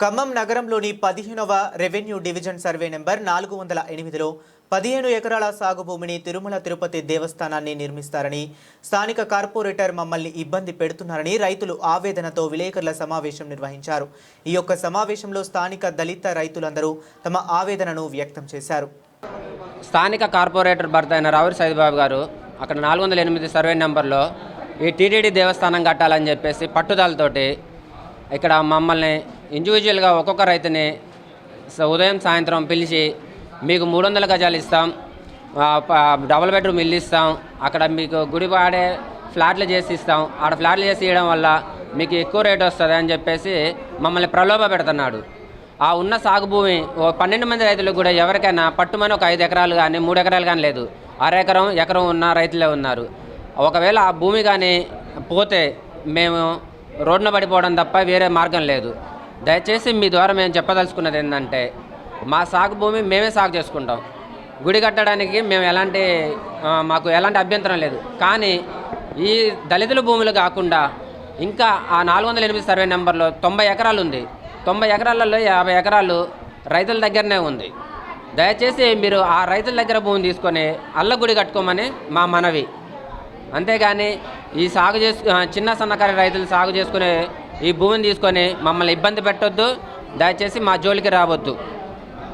ఖమ్మం నగరంలోని పదిహేనవ revenue division survey number నాలుగు వందల ఎనిమిదిలో పదిహేను ఎకరాల సాగు భూమిని తిరుమల తిరుపతి దేవస్థానాన్ని నిర్మిస్తారని స్థానిక కార్పొరేటర్ మమ్మల్ని ఇబ్బంది పెడుతున్నారని రైతులు ఆవేదనతో విలేకరుల సమావేశం నిర్వహించారు. ఈ యొక్క సమావేశంలో స్థానిక దళిత రైతులందరూ తమ ఆవేదనను వ్యక్తం చేశారు. స్థానిక కార్పొరేటర్ భర్త అయిన రావురి సైదుబాబు గారు అక్కడ నాలుగు వందల ఎనిమిది సర్వే నెంబర్లో ఈ టీటీడీ దేవస్థానం కట్టాలని చెప్పేసి పట్టుదలతోటి ఇక్కడ మమ్మల్ని ఇండివిజువల్గా ఒక్కొక్క రైతుని ఉదయం సాయంత్రం పిలిచి మీకు మూడు వందల గజాలు ఇస్తాం డబుల్ బెడ్రూమ్ ఇల్లు ఇస్తాం అక్కడ మీకు గుడివాడే ఫ్లాట్లు చేసి ఇస్తాం. ఆడ ఫ్లాట్లు చేసి ఇవ్వడం వల్ల మీకు ఎక్కువ రేట్ వస్తుంది అని చెప్పేసి మమ్మల్ని ప్రలోభ పెడుతున్నాడు. ఆ ఉన్న సాగు భూమి ఓ పన్నెండు మంది రైతులకు కూడా ఎవరికైనా పట్టుమని ఒక ఐదు ఎకరాలు కానీ మూడు ఎకరాలు కానీ లేదు. అరెకరం ఎకరం ఉన్న రైతులే ఉన్నారు. ఒకవేళ ఆ భూమి కానీ పోతే మేము రోడ్డున పడిపోవడం తప్ప వేరే మార్గం లేదు. దయచేసి మీ ద్వారా మేము చెప్పదలుచుకున్నది ఏంటంటే మా సాగు భూమి మేమే సాగు చేసుకుంటాం. గుడి కట్టడానికి మేము ఎలాంటి మాకు ఎలాంటి అభ్యంతరం లేదు. కానీ ఈ దళితుల భూములు కాకుండా ఇంకా ఆ నాలుగు వందల ఎనిమిది సర్వే నెంబర్లో తొంభై ఎకరాలు ఉంది. తొంభై ఎకరాలలో యాభై ఎకరాలు రైతుల దగ్గరనే ఉంది. దయచేసి మీరు ఆ రైతుల దగ్గర భూమి తీసుకొని అల్ల గుడి కట్టుకోమని మా మనవి. అంతేగాని ఈ సాగు చేసు చిన్న సన్నకారు రైతులు సాగు చేసుకునే ఈ భూమిని తీసుకొని మమ్మల్ని ఇబ్బంది పెట్టొద్దు. దయచేసి మా జోలికి రావద్దు.